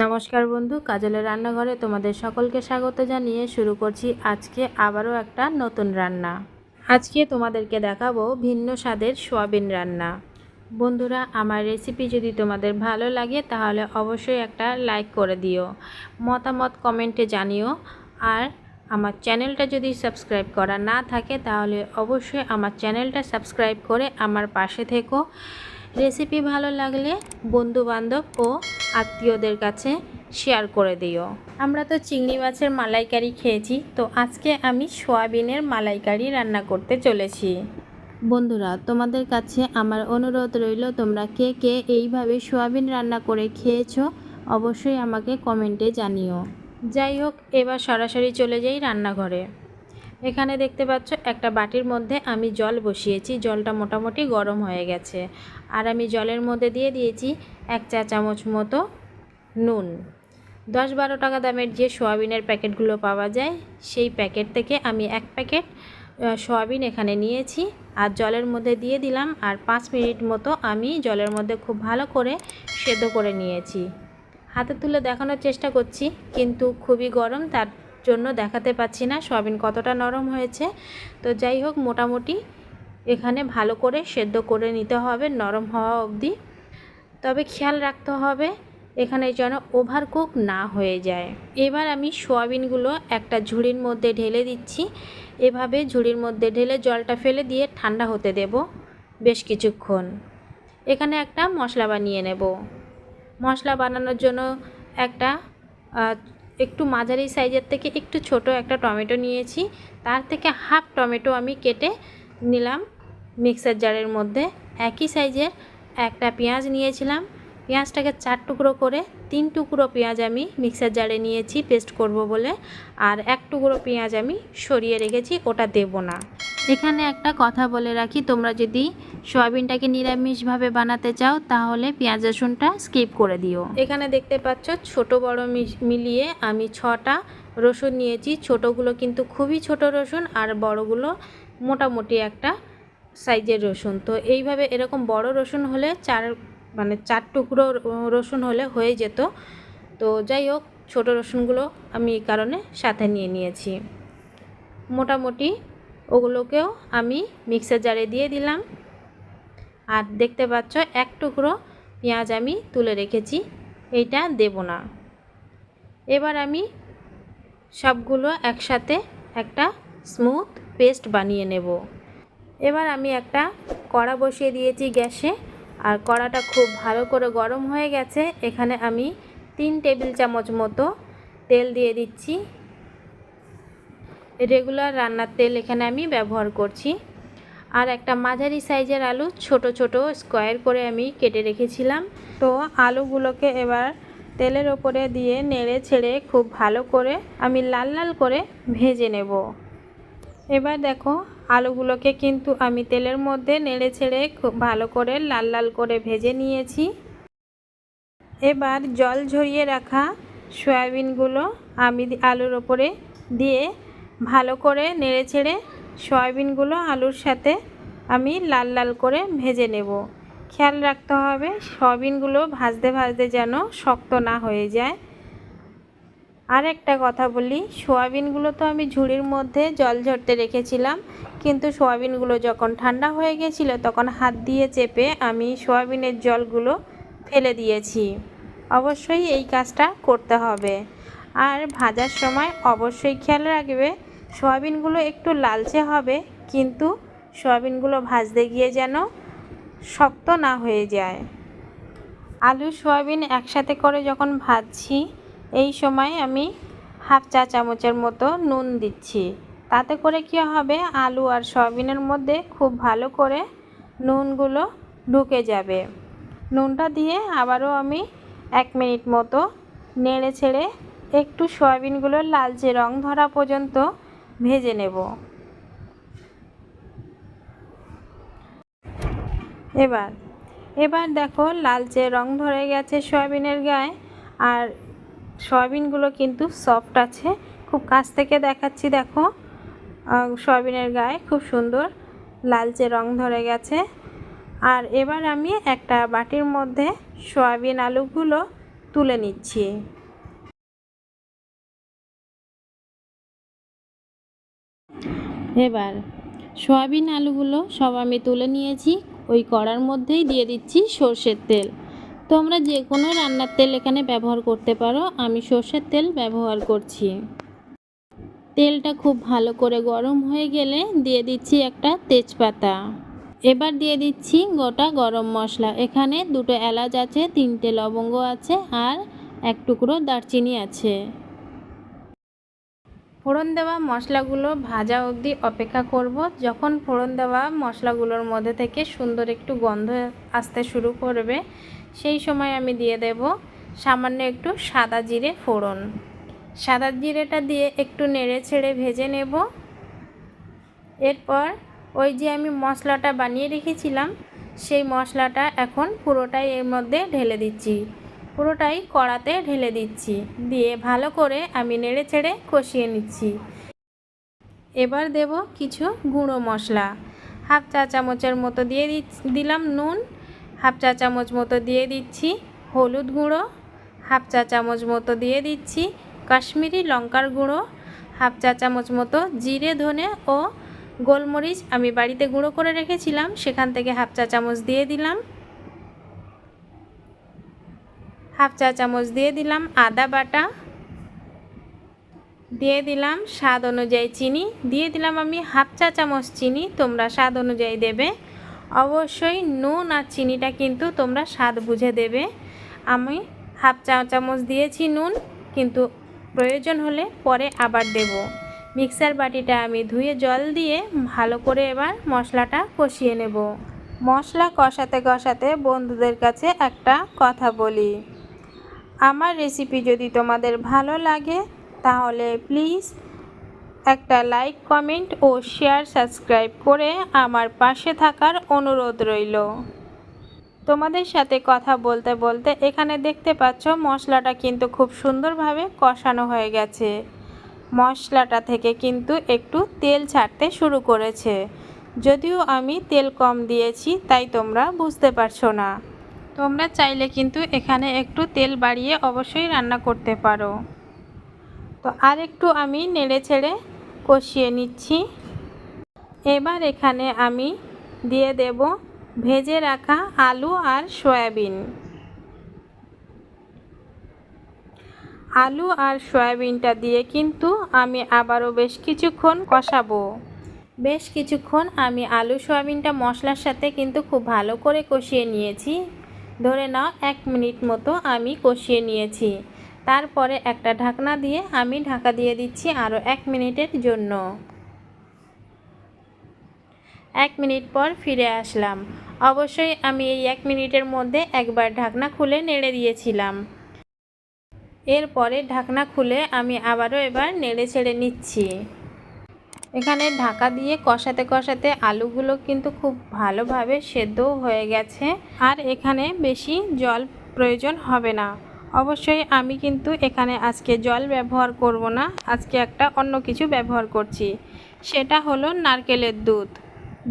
নমস্কার বন্ধু, কাজলের রান্নাঘরে তোমাদের সকলকে স্বাগত জানিয়ে শুরু করছি আজকে আবারও একটা নতুন রান্না। আজকে তোমাদেরকে দেখাবো ভিন্ন স্বাদের সোয়াবিন রান্না। বন্ধুরা, আমার রেসিপি যদি তোমাদের ভালো লাগে, তাহলে অবশ্যই একটা লাইক করে দিও, মতামত কমেন্টে জানিও। আর আমার চ্যানেলটা যদি সাবস্ক্রাইব করা না থাকে, তাহলে অবশ্যই আমার চ্যানেলটা সাবস্ক্রাইব করে আমার পাশে থেকো। রেসিপি ভালো লাগলে বন্ধু বান্ধব ও আত্মীয়দের কাছে শেয়ার করে দিও। আমরা তো চিংড়ি মাছের মালাইকারি খেয়েছি, তো আজকে আমি সোয়াবিনের মালাইকারি রান্না করতে চলেছি। বন্ধুরা, তোমাদের কাছে আমার অনুরোধ রইল, তোমরা কে কে এইভাবে সোয়াবিন রান্না করে খেয়েছো অবশ্যই আমাকে কমেন্টে জানিও। যাই হোক, এবার সরাসরি চলে যাই রান্নাঘরে। এখানে দেখতে পাচ্ছ একটা বাটির মধ্যে আমি জল বসিয়েছি, জলটা মোটামুটি গরম হয়ে গেছে। আর আমি জলের মধ্যে দিয়ে দিয়েছি এক চা চামচ মতো নুন। দশ বারো টাকা দামের যে সোয়াবিনের প্যাকেটগুলো পাওয়া যায়, সেই প্যাকেট থেকে আমি এক প্যাকেট সোয়াবিন এখানে নিয়েছি। আর জলের মধ্যে দিয়ে দিলাম আর পাঁচ মিনিট মতো আমি জলের মধ্যে খুব ভালো করে সেদ্ধ করে নিয়েছি। হাতে তুলে দেখানোর চেষ্টা করছি, কিন্তু খুবই গরম, তার জন্য দেখাতে পাচ্ছি না। সয়াবিন কতটা নরম হয়েছে। তো যাই হোক, মোটামুটি এখানে ভালো করে সেদ্ধ করে নিতে হবে নরম হওয়া অবধি। তবে খেয়াল রাখতে হবে, এখানে যেন ওভার কুক না হয়ে যায়। এবার আমি সোয়াবিনগুলো একটা ঝুড়ির মধ্যে ঢেলে দিচ্ছি। এভাবে ঝুড়ির মধ্যে ঢেলে জলটা ফেলে দিয়ে ঠান্ডা হতে দেব বেশ কিছুক্ষণ। এখানে একটা মশলা বানিয়ে নেব। মশলা বানানোর জন্য একটা একটু মাঝারি সাইজের থেকে একটু ছোট একটা টমেটো নিয়েছি। তার থেকে হাফ টমেটো আমি কেটে নিলাম মিক্সার জারের মধ্যে। একই সাইজের একটা পেঁয়াজ নিয়েছিলাম। পেঁয়াজটাকে চার টুকরো করে তিন টুকরো পেঁয়াজ আমি মিক্সার জারে নিয়েছি পেস্ট করব বলে। আর এক টুকরো পেঁয়াজ আমি সরিয়ে রেখেছি, ওটা দেব না। এখানে একটা কথা বলে রাখি, তোমরা যদি সয়াবিনটাকে নিরামিষভাবে বানাতে চাও, তাহলে পেঁয়াজ রসুনটা স্কিপ করে দিও। এখানে দেখতে পাচ্ছ, ছোট বড় মিলিয়ে আমি ছটা রসুন নিয়েছি। ছোটোগুলো কিন্তু খুবই ছোট রসুন আর বড়গুলো মোটামুটি একটা সাইজের রসুন। তো এইভাবে এরকম বড় রসুন হলে চার মানে চার টুকরো রসুন হলে হয়ে যেত। তো যাই হোক, ছোট রসুনগুলো আমি এই কারণে সাথে নিয়ে নিয়েছি। মোটামুটি ওগুলোকেও আমি মিক্সার জারে দিয়ে দিলাম। আর দেখতে পাচ্ছ, এক টুকরো পেঁয়াজ আমি তুলে রেখেছি, এইটা দেব না। এবার আমি সবগুলো একসাথে একটা স্মুথ পেস্ট বানিয়ে নেব। এবার আমি একটা কড়া বসিয়ে দিয়েছি গ্যাসে, আর কড়াটা খুব ভালো করে গরম হয়ে গেছে। এখানে আমি তিন টেবিল চামচ মতো তেল দিয়ে দিচ্ছি। রেগুলার রান্নার তেল এখানে আমি ব্যবহার করছি। আর একটা মাঝারি সাইজের আলু, ছোট ছোট স্কোয়ার করে আমি কেটে রেখেছিলাম। তো আলুগুলোকে এবার তেলের ওপরে দিয়ে নেড়ে ছেড়ে খুব ভালো করে আমি লাল লাল করে ভেজে নেব। এবার দেখো, আলুগুলোকে কিন্তু আমি তেলের মধ্যে নেড়ে ছেড়ে খুব ভালো করে লাল লাল করে ভেজে নিয়েছি। এবার জল ঝরিয়ে রাখা সয়াবিনগুলো আমি আলুর ওপরে দিয়ে ভালো করে নেড়ে ছেড়ে সয়াবিনগুলো আলুর সাথে আমি লাল লাল করে ভেজে নেব। খেয়াল রাখতে হবে, সয়াবিনগুলো ভাজতে ভাজতে যেন শক্ত না হয়ে যায়। আর একটা কথা বলি, সোয়াবিনগুলো তো আমি ঝুড়ির মধ্যে জল ঝরতে রেখেছিলাম, কিন্তু সোয়াবিনগুলো যখন ঠান্ডা হয়ে গেছিল তখন হাত দিয়ে চেপে আমি সোয়াবিনের জলগুলো ফেলে দিয়েছি। অবশ্যই এই কাজটা করতে হবে। আর ভাজার সময় অবশ্যই খেয়াল রাখবে সোয়াবিনগুলো একটু লালচে হবে, কিন্তু সোয়াবিনগুলো ভাজতে গিয়ে যেন শক্ত না হয়ে যায়। আলু, সয়াবিন একসাথে করে যখন ভাজছি, এই সময় আমি হাফ চা চামচের মতো নুন দিচ্ছি। তাতে করে কী হবে, আলু আর সয়াবিনের মধ্যে খুব ভালো করে নুনগুলো ঢুকে যাবে। নুনটা দিয়ে আবারও আমি এক মিনিট মতো নেড়ে ছেড়ে একটু সয়াবিনগুলো লালচে রং ধরা পর্যন্ত ভেজে নেব। এবার এবার দেখো লালচে রং ধরে গেছে সয়াবিনের গায়ে, আর সয়াবিনগুলো কিন্তু সফট আছে। খুব কাছ থেকে দেখাচ্ছি দেখো সয়াবিনের গায়ে খুব সুন্দর লালচে রং ধরে গেছে। আর এবার আমি একটা বাটির মধ্যে সয়াবিন আলুগুলো তুলে নিচ্ছি। এবার সয়াবিন আলুগুলো সব আমি তুলে নিয়েছি। ওই কড়ার মধ্যেই দিয়ে দিচ্ছি সর্ষের তেল। তোমরা যে কোনো রান্নার তেল এখানে ব্যবহার করতে পারো। আমি সর্ষের তেল ব্যবহার করছি। তেলটা খুব ভালো করে গরম হয়ে গেলে দিয়ে দিচ্ছি একটা তেজপাতা। এবার দিয়ে দিচ্ছি গোটা গরম মশলা। এখানে দুটো এলাচ আছে, তিনটে লবঙ্গ আছে আর এক টুকরো দারচিনি আছে। ফোড়ন দেওয়া মশলাগুলো ভাজা অবধি অপেক্ষা করব। যখন ফোড়ন দেওয়া মশলাগুলোর মধ্যে থেকে সুন্দর একটু গন্ধ আসতে শুরু করবে, সেই সময় আমি দিয়ে দেব সামান্য একটু সাদা জিরে ফোড়ন। সাদা জিরেটা দিয়ে একটু নেড়ে ছেড়ে ভেজে নেব। এরপর ওই যে আমি মশলাটা বানিয়ে রেখেছিলাম, সেই মশলাটা এখন পুরোটাই এর মধ্যে ঢেলে দিচ্ছি। পুরোটাই কড়াতে ঢেলে দিচ্ছি। দিয়ে ভালো করে আমি নেড়ে ছেড়ে কষিয়ে নিচ্ছি। এবার দেব কিছু গুঁড়ো মশলা। হাফ চা চামচের মতো দিয়ে দিলাম নুন। হাফ চা চামচ মতো দিয়ে দিচ্ছি হলুদ গুঁড়ো। হাফ চা চামচ মতো দিয়ে দিচ্ছি কাশ্মীরি লঙ্কার গুঁড়ো। হাফ চা চামচ মতো জিরে, ধনে ও গোলমরিচ আমি বাড়িতে গুঁড়ো করে রেখেছিলাম। সেখান থেকে হাফ চা চামচ দিয়ে দিলাম। হাফ চা চামচ দিয়ে দিলাম আদা বাটা। দিয়ে দিলাম স্বাদ অনুযায়ী চিনি। দিয়ে দিলাম আমি হাফ চা চামচ চিনি, তোমরা স্বাদ অনুযায়ী দেবে। অবশ্যই নুন আর চিনিটা কিন্তু তোমরা স্বাদ বুঝে দেবে। আমি হাফ চা চামচ দিয়েছি নুন, কিন্তু প্রয়োজন হলে পরে আবার দেব। মিক্সার বাটিটা আমি ধুয়ে জল দিয়ে ভালো করে এবার মশলাটা কষিয়ে নেব। মশলা কষাতে কষাতে বন্ধুদের কাছে একটা কথা বলি। আমার রেসিপি যদি তোমাদের ভালো লাগে, তাহলে প্লিজ একটা লাইক কমেন্ট ও শেয়ার সাবস্ক্রাইব করে আমার পাশে থাকার অনুরোধ রইল। তোমাদের সাথে কথা বলতে বলতে এখানে দেখতে পাচ্ছ মশলাটা কিন্তু খুব সুন্দরভাবে কষানো হয়ে গেছে। মশলাটা থেকে কিন্তু একটু তেল ছাড়তে শুরু করেছে। যদিও আমি তেল কম দিয়েছি, তাই তোমরা বুঝতে পারছ না। তোমরা চাইলে কিন্তু এখানে একটু তেল বাড়িয়ে অবশ্যই রান্না করতে পারো। তো আর একটু আমি নেড়ে ছেড়ে কষিয়ে নিচ্ছি। এবার এখানে আমি দিয়ে দেব ভেজে রাখা আলু আর সয়াবিন। আলু আর সয়াবিনটা দিয়ে কিন্তু আমি আবারও বেশ কিছুক্ষণ কষাবো। বেশ কিছুক্ষণ আমি আলু সয়াবিনটা মশলার সাথে কিন্তু খুব ভালো করে কষিয়ে নিয়েছি। ধরে নাও, এক মিনিট মতো আমি কষিয়ে নিয়েছি। তারপরে একটা ঢাকনা দিয়ে আমি ঢাকা দিয়ে দিচ্ছি আরও এক মিনিটের জন্য। এক মিনিট পর ফিরে আসলাম। অবশ্যই আমি এই এক মিনিটের মধ্যে একবার ঢাকনা খুলে নেড়ে দিয়েছিলাম। এরপরে ঢাকনা খুলে আমি আবারও এবার নেড়ে ছেড়ে নিচ্ছি। এখানে ঢাকা দিয়ে কষাতে কষাতে আলুগুলো কিন্তু খুব ভালোভাবে সেদ্ধও হয়ে গেছে। আর এখানে বেশি জল প্রয়োজন হবে না। অবশ্যই আমি কিন্তু এখানে আজকে জল ব্যবহার করব না, আজকে একটা অন্য কিছু ব্যবহার করছি। সেটা হলো নারকেলের দুধ।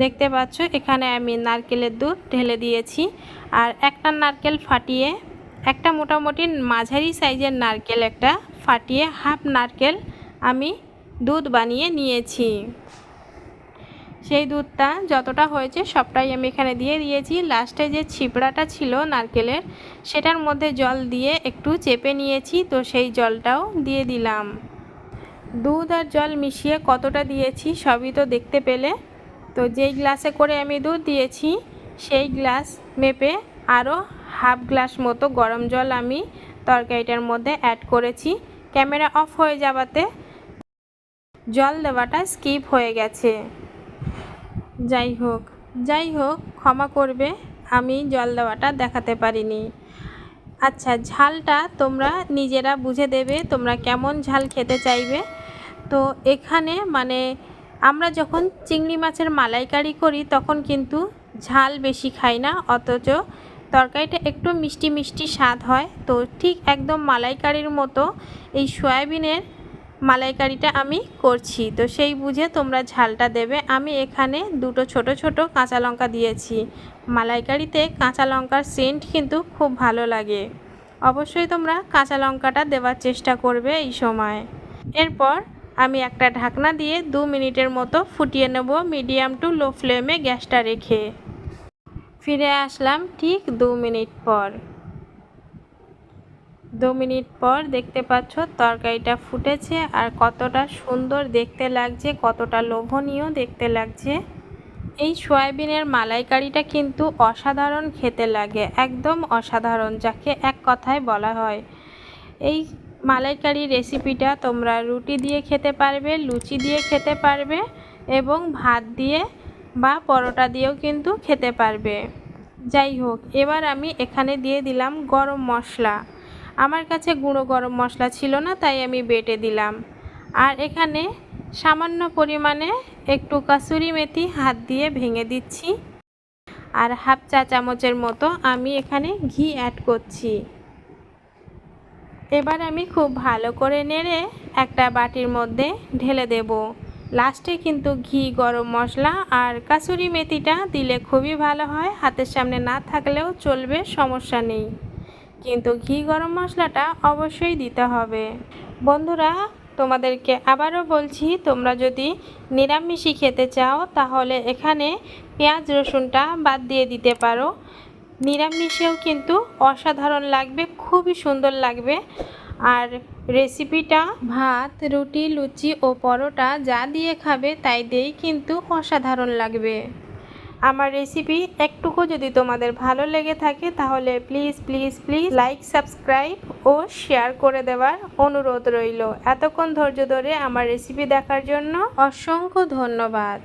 দেখতে পাচ্ছ, এখানে আমি নারকেলের দুধ ঢেলে দিয়েছি। আর একটা নারকেল ফাটিয়ে, একটা মোটামুটি মাঝারি সাইজের নারকেল একটা ফাটিয়ে হাফ নারকেল আমি দুধ বানিয়ে নিয়েছি। সেই দুধটা যতটা হয়েছে সবটাই আমি এখানে দিয়ে দিয়েছি। লাস্টে যে ছিপড়াটা ছিল নারকেলের, সেটার মধ্যে জল দিয়ে একটু চেপে নিয়েছি, তো সেই জলটাও দিয়ে দিলাম। দুধ আর জল মিশিয়ে কতটা দিয়েছি সবই তো দেখতে পেলে। তো যেই গ্লাসে করে আমি দুধ দিয়েছি, সেই গ্লাস মেপে আরও হাফ গ্লাস মতো গরম জল আমি তরকারিটার মধ্যে অ্যাড করেছি। ক্যামেরা অফ হয়ে যাওয়াতে জল দেওয়াটা স্কিপ হয়ে গেছে। যাই হোক যাই হোক, ক্ষমা করবে, আমি জল দেওয়াটা দেখাতে পারিনি। আচ্ছা ঝালটা তোমরা নিজেরা বুঝে দেবে, তোমরা কেমন ঝাল খেতে চাইবে। তো এখানে মানে আমরা যখন চিংড়ি মাছের মালাইকারি করি, তখন কিন্তু ঝাল বেশি খাই না, অথচ তরকারিটা একটু মিষ্টি মিষ্টি স্বাদ হয়। তো ঠিক একদম মালাইকারির মতো এই সয়াবিনের মালাইকারিটা আমি করছি। তো সেই বুঝে তোমরা ঝালটা দেবে। আমি এখানে দুটো ছোট ছোট কাঁচা লঙ্কা দিয়েছি। মালাইকারিতে কাঁচা লঙ্কার সেন্ট কিন্তু খুব ভালো লাগে। অবশ্যই তোমরা কাঁচা লঙ্কাটা দেওয়ার চেষ্টা করবে এই সময়। এরপর আমি একটা ঢাকনা দিয়ে দু মিনিটের মতো ফুটিয়ে নেব মিডিয়াম টু লো ফ্লেমে গ্যাসটা রেখে। ফিরে আসলাম ঠিক দু মিনিট পর। দু মিনিট পর দেখতে পাচ্ছ তরকারিটা ফুটেছে আর কতটা সুন্দর দেখতে লাগছে, কতটা লোভনীয় দেখতে লাগছে। এই সয়াবিনের মালাইকারিটা কিন্তু অসাধারণ খেতে লাগে, একদম অসাধারণ, যাকে এক কথায় বলা হয়। এই মালাইকারি রেসিপিটা তোমরা রুটি দিয়ে খেতে পারবে, লুচি দিয়ে খেতে পারবে এবং ভাত দিয়ে বা পরোটা দিয়েও কিন্তু খেতে পারবে। যাই হোক, এবার আমি এখানে দিয়ে দিলাম গরম মশলা। আমার কাছে গুঁড়ো গরম মশলা ছিল না, তাই আমি বেটে দিলাম। আর এখানে সামান্য পরিমাণে একটু কাসুরি মেথি হাত দিয়ে ভেঙে দিচ্ছি। আর হাফ চা চামচের মতো আমি এখানে ঘি অ্যাড করছি। এবার আমি খুব ভালো করে নেড়ে একটা বাটির মধ্যে ঢেলে দেব। লাস্টে কিন্তু ঘি, গরম মশলা আর কাসুরি মেথিটা দিলে খুবই ভালো হয়। হাতের সামনে না থাকলেও চলবে, সমস্যা নেই। কিন্তু ঘি গরম মশলাটা অবশ্যই দিতে হবে। বন্ধুরা, তোমাদেরকে আবারও বলছি, তোমরা যদি নিরামিষই খেতে চাও, তাহলে এখানে পেঁয়াজ রসুনটা বাদ দিয়ে দিতে পারো। নিরামিষেও কিন্তু অসাধারণ লাগবে, খুবই সুন্দর লাগবে। আর রেসিপিটা ভাত, রুটি, লুচি ও পরোটা যা দিয়ে খাবে, তাই দিয়েই কিন্তু অসাধারণ লাগবে। আমার রেসিপি একটুকু যদি তোমাদের ভালো লেগে থাকে, তাহলে please please please like subscribe O share করে দেওয়ার অনুরোধ রইল। এতক্ষণ ধৈর্য ধরে আমার রেসিপি দেখার জন্য অসংখ্য ধন্যবাদ।